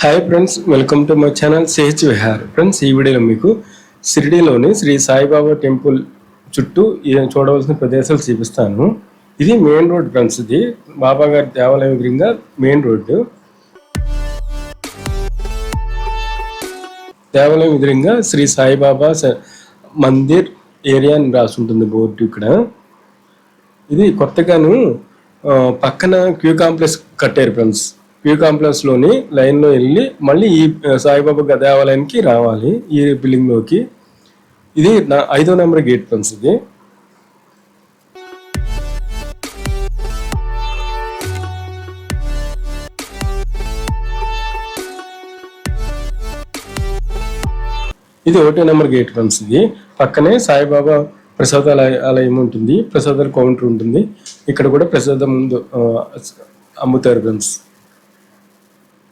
Hi friends welcome to my channel సేహ్ Vihar friends ఈ వీడియోలో మీకు షిరిడీలోని శ్రీ సాయిబాబా టెంపుల్ చుట్టూ చూడవలసిన ప్రదేశాలు చూపిస్తాను. ఇది మెయిన్ రోడ్ ఫ్రెండ్స్ ఇది బాబా గారి దేవాలయం ఎదురుగా మెయిన్ రోడ్డు దేవాలయం ఎదురుగా శ్రీ సాయిబాబా మందిర్ ఏరియా అని రాసి ఉంటుంది బోర్డు ఇక్కడ. ఇది కొత్తగాను పక్కన క్యూ కాంప్లెక్స్ కట్టారు ఫ్రెండ్స్ వ్యూ కాంప్లెక్స్లోని లైన్లో వెళ్ళి మళ్ళీ ఈ సాయిబాబా దేవాలయానికి రావాలి ఈ బిల్డింగ్లోకి. ఇది నా ఐదో నెంబర్ గేట్ ఫ్రెండ్స్ ఇది. ఇది ఒకటో నెంబర్ గేట్ ఫ్రెండ్స్ ఇది. పక్కనే సాయిబాబా ప్రసాదాలయ ఆలయం ఉంటుంది ప్రసాదాల కౌంటర్ ఉంటుంది. ఇక్కడ కూడా ప్రసాదం ముందు అమ్ముతారు ఫ్రెండ్స్.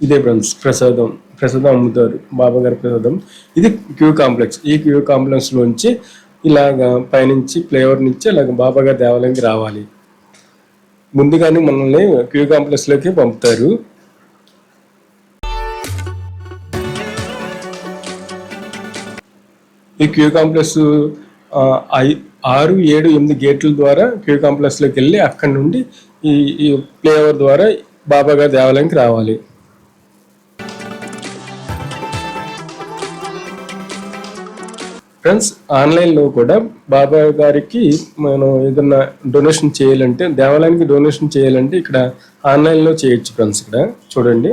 ఇదే బ్రాంచ్ ప్రసాదం ప్రసాదం అమ్ముతారు బాబాగారి ప్రసాదం. ఇది క్యూ కాంప్లెక్స్. ఈ క్యూ కాంప్లెక్స్ నుంచి ఇలాగ పైనుంచి ఫ్లేవర్ నుంచి ఇలాగ బాబాగారి దేవాలయంకి రావాలి. ముందుగానే మనల్ని క్యూ కాంప్లెక్స్లోకి పంపుతారు. ఈ క్యూ కాంప్లెక్స్ ఐ- ఆరు ఏడు ఎనిమిది గేట్ల ద్వారా క్యూ కాంప్లెక్స్లోకి వెళ్ళి అక్కడి నుండి ఈ ఈ ఫ్లేవర్ ద్వారా బాబాగారి దేవాలయంకి దేవాలయానికి రావాలి. ఫ్రెండ్స్ ఆన్లైన్లో కూడా బాబా గారికి మనం ఏదన్నా డొనేషన్ చేయాలంటే దేవాలయానికి డొనేషన్ చేయాలంటే ఇక్కడ ఆన్లైన్లో చేయొచ్చు ఫ్రెండ్స్ ఇక్కడ. చూడండి.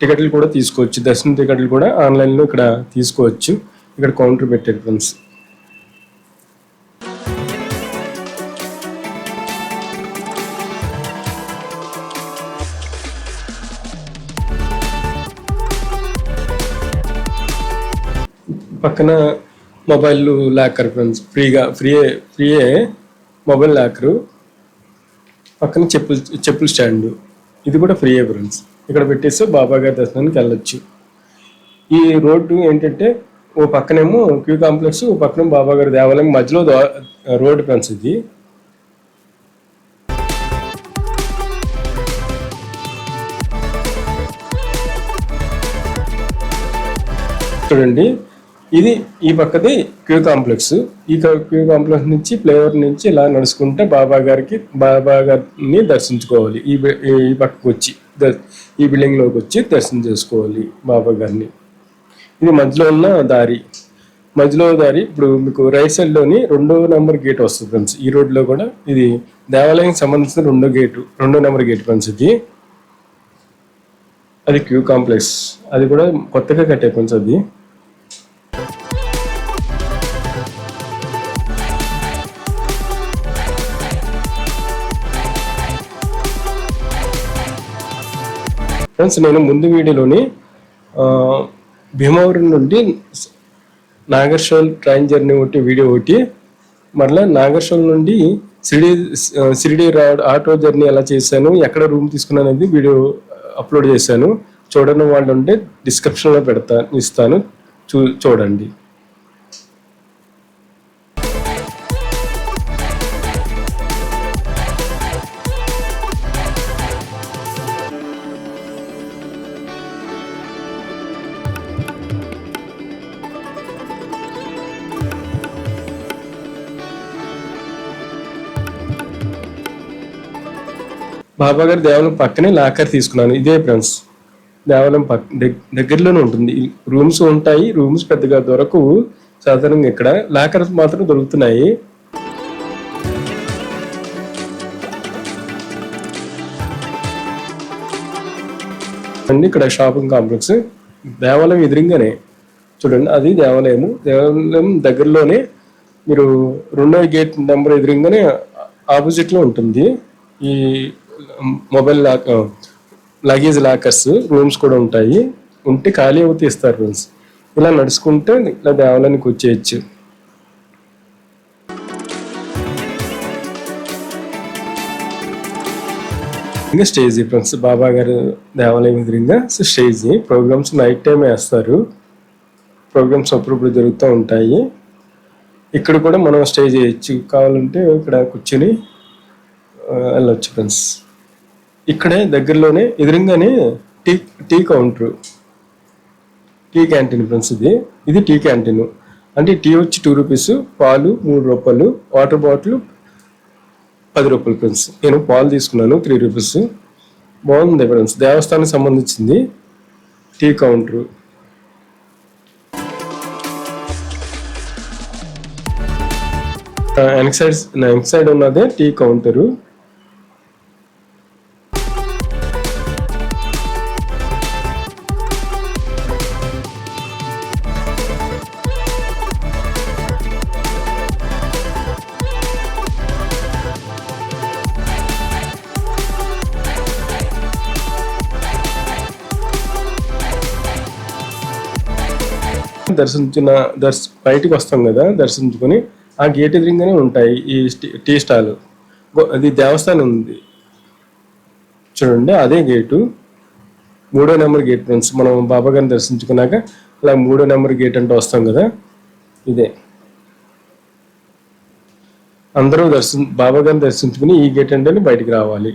టికెట్లు కూడా తీసుకోవచ్చు. దర్శనం టికెట్లు కూడా ఆన్లైన్లో ఇక్కడ తీసుకోవచ్చు. ఇక్కడ కౌంటర్ పెట్టారు ఫ్రెండ్స్ పక్కన మొబైల్ లాకర్ ఫ్రెండ్స్ ఫ్రీగా ఫ్రీయే ఫ్రీయే మొబైల్ ల్యాకరు పక్కన చెప్పులు చెప్పుల స్టాండ్. ఇది కూడా ఫ్రీయే ఫ్రెండ్స్. ఇక్కడ పెట్టేస్తే బాబా గారి దర్శనానికి వెళ్ళొచ్చు. ఈ రోడ్డు ఏంటంటే ఓ పక్కనేమో క్యూ కాంప్లెక్స్ ఓ పక్కన బాబా గారి దేవాలయం మధ్యలో రోడ్డు ఫ్రెండ్స్ ఇది. చూడండి. ఇది ఈ పక్కది క్యూ కాంప్లెక్స్. ఈ క్యూ కాంప్లెక్స్ నుంచి ఫ్లేవర్ నుంచి ఇలా నడుచుకుంటే బాబా గారికి బాబా గారిని దర్శించుకోవాలి. ఈ ఈ పక్కకు వచ్చి ఈ బిల్డింగ్లోకి వచ్చి దర్శనం చేసుకోవాలి బాబా గారిని. ఇది మధ్యలో ఉన్న దారి. మధ్యలో దారి ఇప్పుడు మీకు రైట్ సైడ్లోని రెండో నెంబర్ గేట్ వస్తుంది ఫ్రెండ్స్. ఈ రోడ్లో కూడా ఇది దేవాలయానికి సంబంధించిన రెండో గేటు రెండో నెంబర్ గేట్ ఫ్రెండ్స్ ఇది. అది క్యూ కాంప్లెక్స్. అది కూడా కొత్తగా కట్టే ఫ్రెండ్స్ అది. ఫ్రెండ్స్ నేను ముందు వీడియోలోని భీమవరం నుండి నాగర్షోల్ ట్రైన్ జర్నీ ఒకటి వీడియో ఒకటి మరలా నాగర్షోల్ నుండి Shirdi Shirdi road auto journey ఎలా చేశాను ఎక్కడ రూమ్ తీసుకున్నాను అనేది వీడియో అప్లోడ్ చేశాను. చూడని వాళ్ళు ఉంటే డిస్క్రిప్షన్లో పెడతాను ఇస్తాను. చూ చూడండి. బాబా గారి దేవాలయం పక్కనే లాకర్ తీసుకున్నాను. ఇదే ఫ్రెండ్స్. దేవాలయం పక్క దగ్గరలోనే ఉంటుంది. రూమ్స్ ఉంటాయి. రూమ్స్ పెద్దగా దొరకవు. సాధారణంగా ఇక్కడ లాకర్స్ మాత్రం దొరుకుతున్నాయి. అండి ఇక్కడ షాపింగ్ కాంప్లెక్స్. దేవాలయం ఎదురుగానే. చూడండి అది దేవాలయము. దేవాలయం దగ్గరలోనే మీరు రెండో గేట్ నెంబర్ ఎదురుగానే ఆపోజిట్లో ఉంటుంది. ఈ mobile lock luggage lockers rooms కూడా ఉంటాయి. ఉంటే ఖాళీ అవుతే ఇస్తారు రూమ్స్ ఇలా నడుచుకుంటే ఇలా దేవాలయానికి వచ్చేయచ్చు. ఇంకా స్టేజ్ ఫ్రెండ్స్ బాబా గారు దేవాలయం ఎదురుగా స్టేజ్. ప్రోగ్రామ్స్ నైట్ టైమే వేస్తారు. ప్రోగ్రామ్స్ అప్పుడప్పుడు జరుగుతూ ఉంటాయి. ఇక్కడ కూడా మనం స్టే చేయొచ్చు కావాలంటే ఇక్కడ కూర్చొని వెళ్ళొచ్చు ఫ్రెండ్స్ ఇక్కడే దగ్గరలోనే ఎదురుగానే tea tea counter tea canteen friends ఇది. ఇది టీ క్యాంటీన్ అంటే టీ వచ్చి టూ రూపీస్ పాలు మూడు రూపాయలు వాటర్ బాటిల్ పది రూపాయలు ఫ్రెండ్స్ నేను పాలు తీసుకున్నాను త్రీ రూపీస్ బాగుంది ఫ్రెండ్స్ దేవస్థానానికి సంబంధించింది టీ కౌంటర్ వెనక్ సైడ్ వెనక్ సైడ్ ఉన్నదే టీ కౌంటరు దర్శించిన దర్శ బయటికి వస్తాం కదా దర్శించుకొని ఆ గేట్ ఎదురుగానే ఉంటాయి ఈ టీ స్టాల్. అది దేవస్థానం ఉంది. చూడండి అదే గేటు. మూడో నెంబర్ గేట్ ఫ్రెండ్స్ మనం బాబా గారిని దర్శించుకున్నాక అలా మూడో నెంబర్ గేట్ అంటే వస్తాం కదా ఇదే. అందరూ దర్శన బాబా గారిని దర్శించుకుని ఈ గేట్ అంటే బయటికి రావాలి.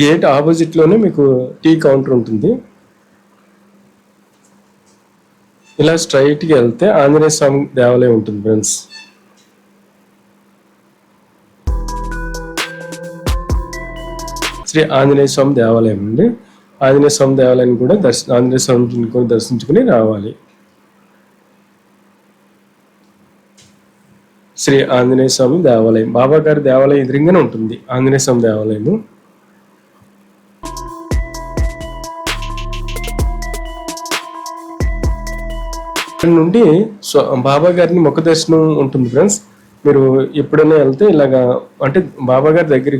గేట్ ఆపోజిట్లోనే మీకు టీ కౌంటర్ ఉంటుంది. ఇలా స్ట్రైట్ వెళ్తే ఆంజనేయ స్వామి దేవాలయం ఉంటుంది ఫ్రెండ్స్. శ్రీ ఆంజనేయ స్వామి దేవాలయం అండి. ఆంజనేయ స్వామి దేవాలయాన్ని కూడా దర్శ ఆంజనేయ స్వామిని కూడా దర్శించుకుని రావాలి. శ్రీ ఆంజనేయ స్వామి దేవాలయం బాబా గారి దేవాలయం ఎదురుగానే ఉంటుంది ఆంజనేయ స్వామి దేవాలయము. ఇక్కడ నుండి బాబా గారిని ముఖ దర్శనం ఉంటుంది ఫ్రెండ్స్. మీరు ఎప్పుడైనా వెళ్తే ఇలాగా అంటే బాబా గారి దగ్గర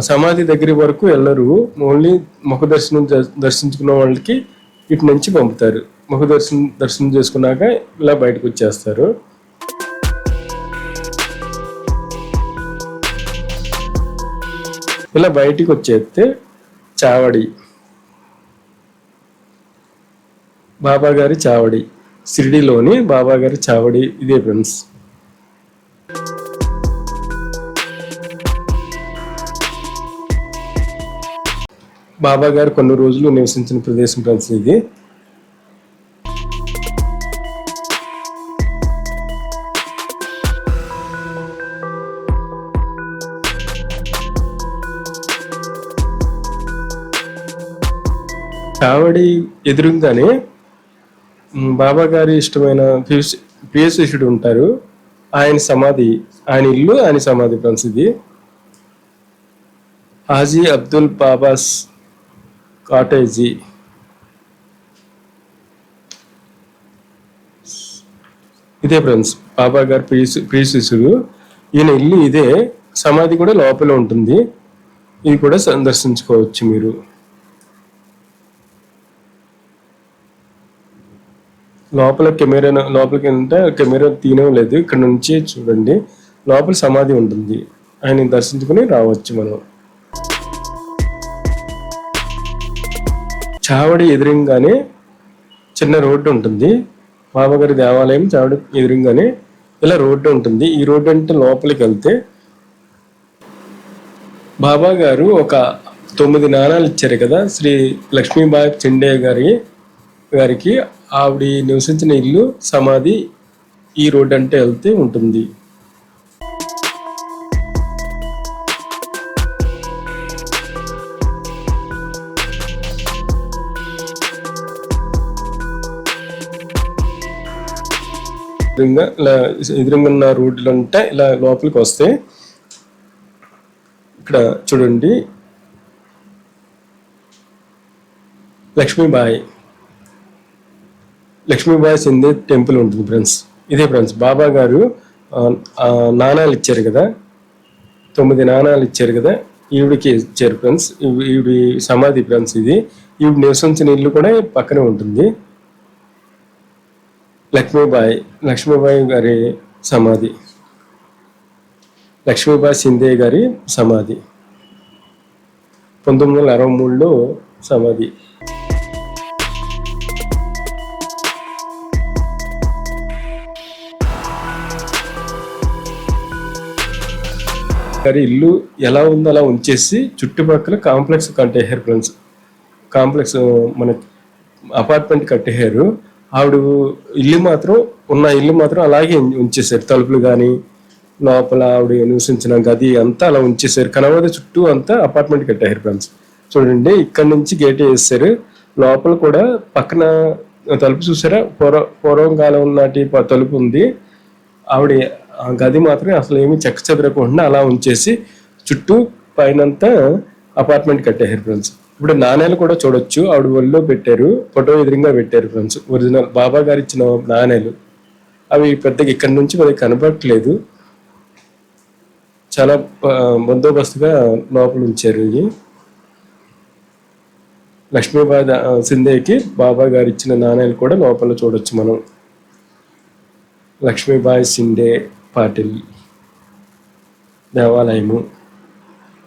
సమాధి దగ్గర వరకు వెళ్ళరు. ఓన్లీ ముఖ దర్శనం దర్- దర్శించుకున్న వాళ్ళకి ఇటు నుంచి పంపుతారు. ముఖ దర్శనం దర్శనం చేసుకున్నాక ఇలా బయటకు వచ్చేస్తారు. ఇలా బయటికి వచ్చేస్తే చావడి. బాబా గారి చావడి. షిరిడిలోని బాబా గారి చావడి ఇదే ఫ్రెండ్స్. బాబా గారు కొన్ని రోజులు నివసించిన ప్రదేశం ఫ్రెండ్స్ ఇది. చావడి ఎదురుగానే బాబా గారి ఇష్టమైన ప్రియ- శిష్యుడు ఉంటారు. ఆయన సమాధి ఆయన ఇల్లు ఆయన సమాధి ఫ్రెండ్స్ ఇది హాజీ అబ్దుల్ బాబాస్ కాటేజీ. ఇదే ఫ్రెండ్స్ బాబా గారు ప్రియ శి- ప్రియ శిష్యుడు ఈయన ఇల్లు ఇదే సమాధి కూడా లోపల ఉంటుంది. ఇది కూడా సందర్శించుకోవచ్చు మీరు. లోపల కెమెరా లోపలికి అంటే కెమెరా తీయడం లేదు. ఇక్కడ నుంచి చూడండి. లోపల సమాధి ఉంటుంది. ఆయన దర్శించుకుని రావచ్చు మనం. చావడి ఎదురుగానే చిన్న రోడ్డు ఉంటుంది. బాబాగారి దేవాలయం చావడి ఎదురుగానే ఇలా రోడ్డు ఉంటుంది. ఈ రోడ్డు అంటే లోపలికి వెళ్తే బాబా గారు ఒక తొమ్మిది నాణాలు ఇచ్చారు కదా శ్రీ లక్ష్మీబాయి చెండే గారి గారికి ఆవిడ నివసించిన ఇల్లు సమాధి ఈ రోడ్ అంటే వెళ్తే ఉంటుంది. ఎదురుగా ఇలా ఎదురుగా ఉన్న రోడ్లు అంటే ఇలా లోపలికి వస్తే ఇక్కడ చూడండి. లక్ష్మీబాయి. లక్ష్మీబాయి సింధే టెంపుల్ ఉంటుంది ఫ్రెండ్స్. ఇదే ఫ్రెండ్స్ బాబా గారు నాణాలు ఇచ్చారు కదా. తొమ్మిది నాణాలు ఇచ్చారు కదా ఈవిడికి ఇచ్చారు ఫ్రెండ్స్. ఈవిడి సమాధి ఫ్రెండ్స్ ఇది. ఈవిడ నివసించిన ఇల్లు కూడా పక్కనే ఉంటుంది. లక్ష్మీబాయి లక్ష్మీబాయి గారి సమాధి. లక్ష్మీబాయి సింధే గారి సమాధి. పంతొమ్మిది వందల అరవై మూడులో సమాధి. సరే ఇల్లు ఎలా ఉందో అలా ఉంచేసి చుట్టుపక్కల కాంప్లెక్స్ కట్టేశారు ఫ్రెండ్స్. కాంప్లెక్స్ మన అపార్ట్మెంట్ కట్టేశారు ఆవిడ ఇల్లు మాత్రం ఉన్న ఇల్లు మాత్రం అలాగే ఉంచేశారు. తలుపులు కానీ లోపల ఆవిడ నివసించిన గది అంతా అలా ఉంచేశారు. కనబడి చుట్టూ అంతా అపార్ట్మెంట్ కట్టారు ఫ్రెండ్స్. చూడండి ఇక్కడ నుంచి గేట్ వేసారు లోపల కూడా పక్కన తలుపు చూసారా? పూర్వ పూర్వం కాలం నాటి తలుపు ఉంది. ఆవిడ ఆ గది మాత్రం అసలు ఏమి చెక్క చెదరకుండా అలా ఉంచేసి చుట్టూ పైనంతా అపార్ట్మెంట్ కట్టేశారు ఫ్రెండ్స్. ఇప్పుడు నాణేలు కూడా చూడొచ్చు. ఆవిడ ఒళ్ళో పెట్టారు. ఫోటో ఎదురుగా పెట్టారు ఫ్రెండ్స్. ఒరిజినల్ బాబా గారు ఇచ్చిన నాణేలు. అవి పెద్దగా ఇక్కడి నుంచి మనకి కనబడట్లేదు. చాలా బందోబస్తుగా లోపల ఉంచారు ఇవి. లక్ష్మీబాయి సింధేకి బాబా గారు ఇచ్చిన నాణేలు కూడా లోపల చూడొచ్చు మనం. లక్ష్మీబాయి సిండే పాటిల్ దేవాలయము.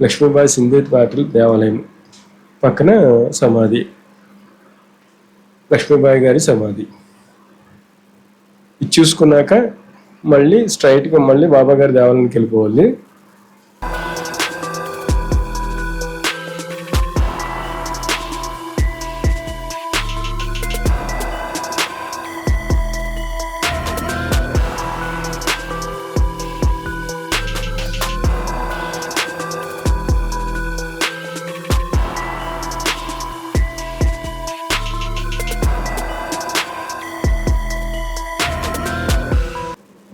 లక్ష్మీబాయి సింధే పాటిల్ దేవాలయం పక్కన సమాధి. లక్ష్మీబాయి గారి సమాధి. ఇది చూసుకున్నాక మళ్ళీ స్ట్రైట్గా మళ్ళీ బాబా గారి దేవాలయానికి వెళ్ళిపోవాలి.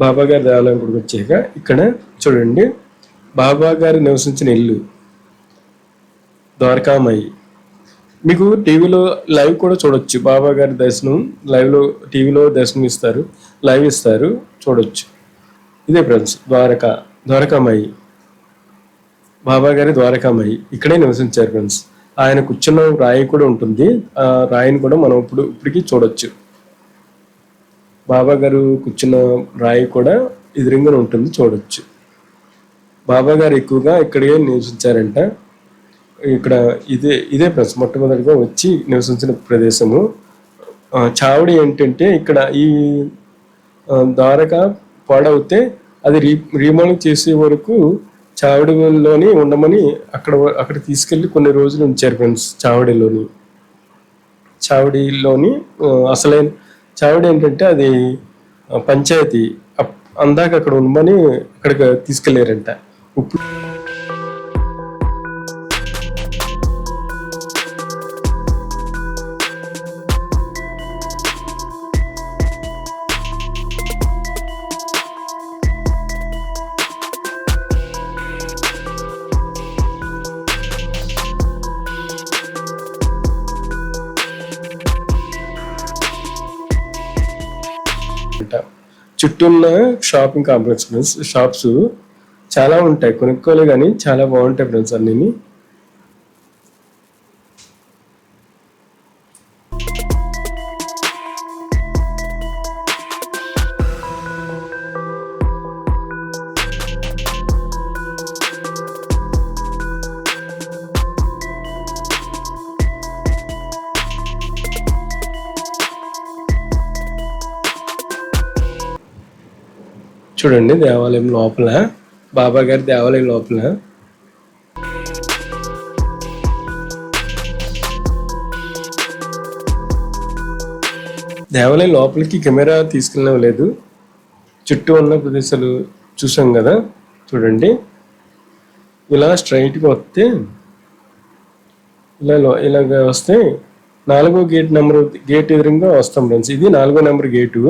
బాబా గారి దేవాలయం కూడా వచ్చాక ఇక్కడ చూడండి బాబా గారు నివసించిన ఇల్లు ద్వారకామయ్యి మీకు టీవీలో లైవ్ కూడా చూడొచ్చు. బాబా గారి దర్శనం లైవ్లో టీవీలో దర్శనం ఇస్తారు లైవ్ ఇస్తారు చూడొచ్చు. ఇదే ఫ్రెండ్స్ ద్వారకా ద్వారకామయ్యి బాబా గారి ద్వారకామయ్యి ఇక్కడే నివసించారు ఫ్రెండ్స్. ఆయన కూర్చున్న రాయి కూడా ఉంటుంది. ఆ రాయిని కూడా మనం ఇప్పుడు ఇప్పటికీ చూడొచ్చు. బాబా గారు కూర్చున్న రాయి కూడా ఎదురుగా ఉంటుంది చూడొచ్చు. బాబా గారు ఎక్కువగా ఇక్కడే నివసించారంట. ఇక్కడ ఇదే ఇదే ప్రశ్న మొట్టమొదటిగా వచ్చి నివసించిన ప్రదేశము. చావడి ఏంటంటే ఇక్కడ ఈ ద్వారక పాడవుతే అది రీ రీమోడల్ చేసే వరకు చావడిలోని ఉండమని అక్కడ అక్కడ తీసుకెళ్ళి కొన్ని రోజులు ఉంచారు ఫ్రెండ్స్ చావడిలోని. చావడిలోని అసలైన చావిడ ఏంటంటే అది పంచాయతీ. అప్- అందాక అక్కడ ఉండమని అక్కడికి తీసుకెళ్ళారంట. ఇప్పుడు ఉన్న షాపింగ్ కాంప్లెక్స్ ఫ్రెండ్స్ షాప్స్ చాలా ఉంటాయి. కొనుక్కోలే కానీ చాలా బాగుంటాయి ఫ్రెండ్స్ అన్నీ చూడండి దేవాలయం లోపల. బాబా గారి దేవాలయం లోపల. దేవాలయం లోపలికి కెమెరా తీసుకెళ్ళలేదు చుట్టూ ఉన్న ప్రదేశాలు చూసాం కదా. చూడండి. ఇలా స్ట్రైట్గా వస్తే ఇలా ఇలాగ వస్తే నాలుగో గేట్ నెంబర్ గేట్ ఎదురుగా వస్తాం ఫ్రెండ్స్ ఇది నాలుగో నెంబర్ గేటు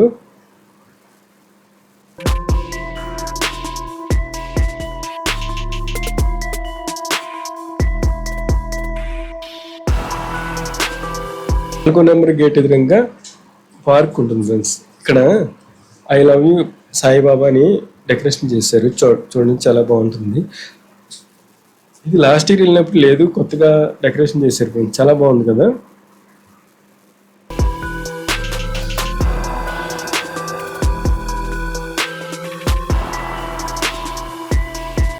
నాలుగో నెంబర్ గేట్ ఎదురుగా పార్క్ ఉంటుంది ఫ్రెండ్స్ ఇక్కడ ఐ లవ్ యూ సాయిబాబాని డెకరేషన్ చేశారు. చూ చూడండి చాలా బాగుంటుంది. ఇది లాస్ట్ ఇయర్ వెళ్ళినప్పుడు లేదు కొత్తగా డెకరేషన్ చేశారు ఫ్రెండ్స్ చాలా బాగుంది కదా?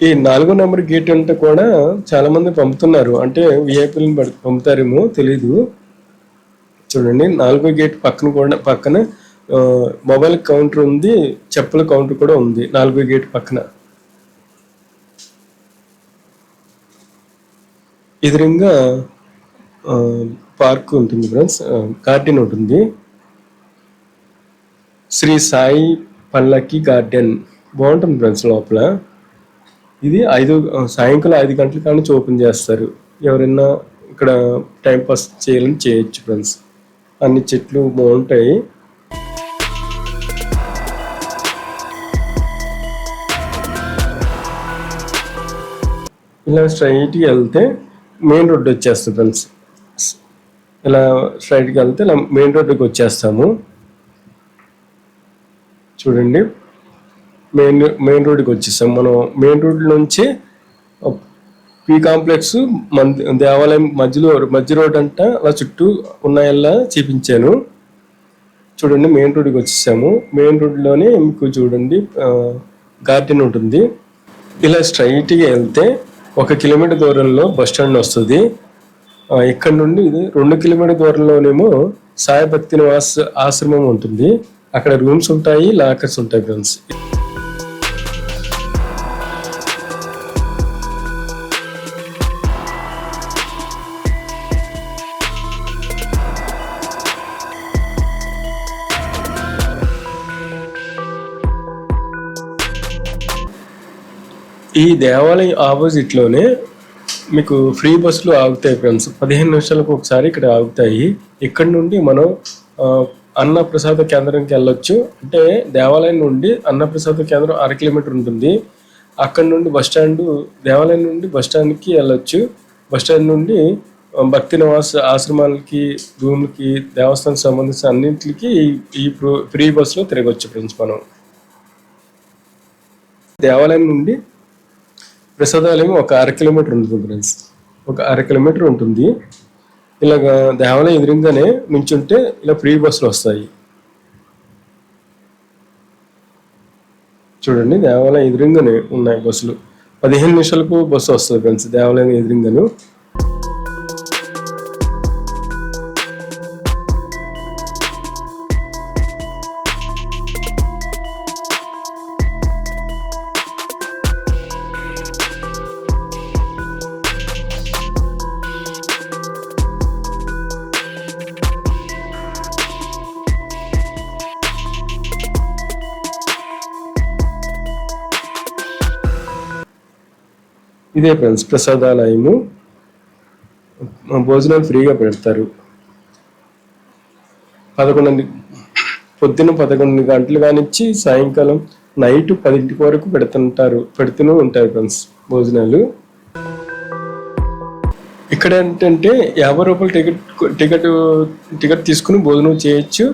ఈ నాలుగో నెంబర్ గేట్ అంటే కూడా చాలా మంది పంపుతున్నారు. అంటే విఐపీలను పంపుతారేమో తెలీదు. చూడండి నాలుగో గేట్ పక్కన కూడా పక్కన మొబైల్ కౌంటర్ ఉంది చెప్పుల కౌంటర్ కూడా ఉంది నాలుగో గేట్ పక్కన. ఎదురుగా పార్క్ ఉంటుంది ఫ్రెండ్స్ గార్డెన్ ఉంటుంది శ్రీ సాయి పల్లకి గార్డెన్. బాగుంటుంది ఫ్రెండ్స్ లోపల. ఇది ఐదు సాయంకాలం ఐదు గంటల కానీ ఓపెన్ చేస్తారు. ఎవరైనా ఇక్కడ టైంపాస్ చేయాలని చేయొచ్చు ఫ్రెండ్స్. అన్ని చెట్లు బాగుంటాయి. ఇలా స్ట్రైట్కి వెళ్తే మెయిన్ రోడ్డు వచ్చేస్తుంది ఫ్రెండ్స్. ఇలా స్ట్రైట్కి వెళ్తే ఇలా మెయిన్ రోడ్డుకి వచ్చేస్తాము. చూడండి. మెయిన్ మెయిన్ రోడ్డుకి వచ్చేస్తాం. మనం మెయిన్ రోడ్ నుంచి పీ కాంప్లెక్స్ దేవాలయం మధ్యలో మధ్య రోడ్ అంట అలా చుట్టూ ఉన్నాయల్లా చూపించాను. చూడండి మెయిన్ రోడ్కి వచ్చేసాము. మెయిన్ రోడ్లోనే మీకు చూడండి గార్డెన్ ఉంటుంది. ఇలా స్ట్రైట్గా వెళ్తే ఒక కిలోమీటర్ దూరంలో బస్ స్టాండ్ వస్తుంది. ఇక్కడ నుండి ఇది రెండు కిలోమీటర్ దూరంలోనేమో సాయి భక్తి నివాస్ ఆశ్రమం ఉంటుంది. అక్కడ రూమ్స్ ఉంటాయి లాకర్స్ ఉంటాయి ఫ్రెండ్స్. ఈ దేవాలయం ఆపోజిట్లోనే మీకు ఫ్రీ బస్సులు ఆగుతాయి ఫ్రెండ్స్. పదిహేను నిమిషాలకు ఒకసారి ఇక్కడ ఆగుతాయి. ఇక్కడ నుండి మనం అన్న ప్రసాద కేంద్రంకి వెళ్ళొచ్చు. అంటే దేవాలయం నుండి అన్న ప్రసాద కేంద్రం అర కిలోమీటర్ ఉంటుంది. అక్కడ నుండి బస్ స్టాండ్ దేవాలయం నుండి బస్ స్టాండ్కి వెళ్ళొచ్చు. బస్ స్టాండ్ నుండి భక్తి నివాస ఆశ్రమాలకి రూమ్లకి దేవస్థానం సంబంధించిన అన్నింటికి ఈ ఫ్రీ బస్సులో తిరగచ్చు ఫ్రెండ్స్ మనం. దేవాలయం నుండి ప్రసాదాలయం ఒక అర కిలోమీటర్ ఉంటుంది ఫ్రెండ్స్ ఒక అర కిలోమీటర్ ఉంటుంది. ఇలాగ దేవాలయం ఎదురుగానే నుంచుంటే ఇలా ఫ్రీ బస్సులు వస్తాయి. చూడండి దేవాలయం ఎదురుగానే ఉన్నాయి బస్సులు. పదిహేను నిమిషాలకు బస్సు వస్తుంది ఫ్రెండ్స్ దేవాలయం ఎదురుగాను ఇదే ఫ్రెండ్స్ ప్రసాదాలయము. భోజనాలు ఫ్రీగా పెడతారు. పదకొండు పొద్దున్న పదకొండు గంటలు కానిచ్చి సాయంకాలం నైట్ పదింటి వరకు పెడుతుంటారు పెడుతూనే ఉంటారు ఫ్రెండ్స్ భోజనాలు. ఇక్కడ ఏంటంటే యాభై రూపాయలు టికెట్ టికెట్ టికెట్ తీసుకుని భోజనం చేయొచ్చు.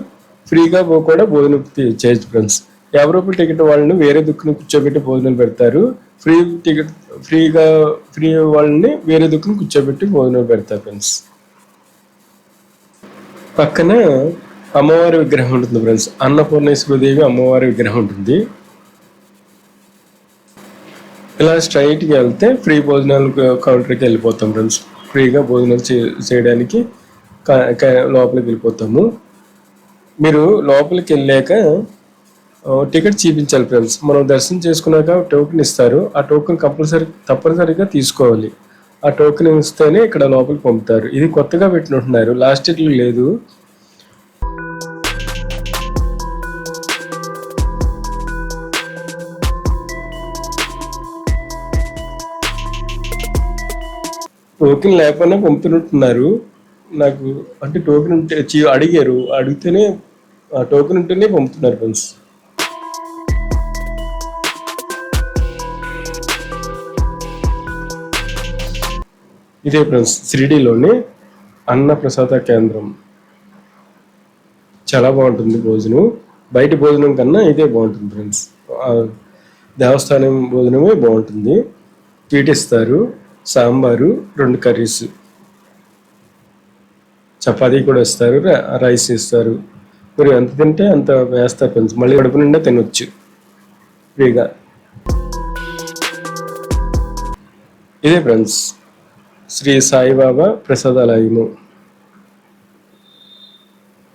ఫ్రీగా కూడా భోజనం చేయొచ్చు ఫ్రెండ్స్. యాభై రూపాయల టికెట్ వాళ్ళని వేరే దుక్కును కూర్చోబెట్టి భోజనాలు పెడతారు. ఫ్రీ టికెట్ ఫ్రీగా ఫ్రీ వాళ్ళని వేరే దుక్కును కూర్చోబెట్టి భోజనాలు పెడతారు ఫ్రెండ్స్ పక్కన అమ్మవారి విగ్రహం ఉంటుంది ఫ్రెండ్స్ అన్నపూర్ణేశ్వరి దేవి అమ్మవారి విగ్రహం ఉంటుంది. ఇలా స్ట్రైట్కి వెళ్తే ఫ్రీ భోజనాలు కౌంటర్కి వెళ్ళిపోతాం ఫ్రెండ్స్ ఫ్రీగా భోజనాలు చేయడానికి లోపలికి వెళ్ళిపోతాము. మీరు లోపలికి వెళ్ళాక టికెట్ చూపించాలి ఫ్రెండ్స్. మనం దర్శనం చేసుకున్నాక టోకెన్ ఇస్తారు. ఆ టోకెన్ కంపల్సరీ తప్పనిసరిగా తీసుకోవాలి. ఆ టోకెన్ ఇస్తేనే ఇక్కడ లోపలికి పంపుతారు. ఇది కొత్తగా పెట్టినట్టున్నారు. లాస్ట్ ఇయర్లో లేదు. టోకెన్ లేకపోయినా పంపుతున్నట్టున్నారు. నాకు అంటే టోకెన్ ఉంటే అడిగారు. అడిగితేనే ఆ టోకెన్ ఉంటేనే పంపుతున్నారు ఫ్రెండ్స్. ఇదే ఫ్రెండ్స్ శ్రీడీలోని అన్న ప్రసాద కేంద్రం. చాలా బాగుంటుంది భోజనం. బయట భోజనం కన్నా ఇదే బాగుంటుంది ఫ్రెండ్స్. దేవస్థానం భోజనమే బాగుంటుంది. పీటిస్తారు ఇస్తారు సాంబారు రెండు కర్రీస్. చపాతీ కూడా ఇస్తారు రైస్ ఇస్తారు. మీరు ఎంత తింటే అంత వేస్తారు ఫ్రెండ్స్. మళ్ళీ కడుపు నిండా తినొచ్చు. ఫ్రీగా. ఇదే ఫ్రెండ్స్ శ్రీ సాయిబాబా ప్రసాదాలయము.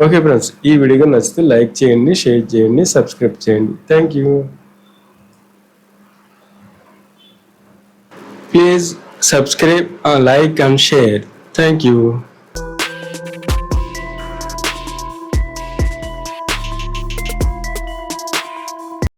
ఓకే ఫ్రెండ్స్ ఈ వీడియో నచ్చితే లైక్ చేయండి షేర్ చేయండి సబ్స్క్రైబ్ చేయండి. Thank you. Please subscribe like and share. Thank you.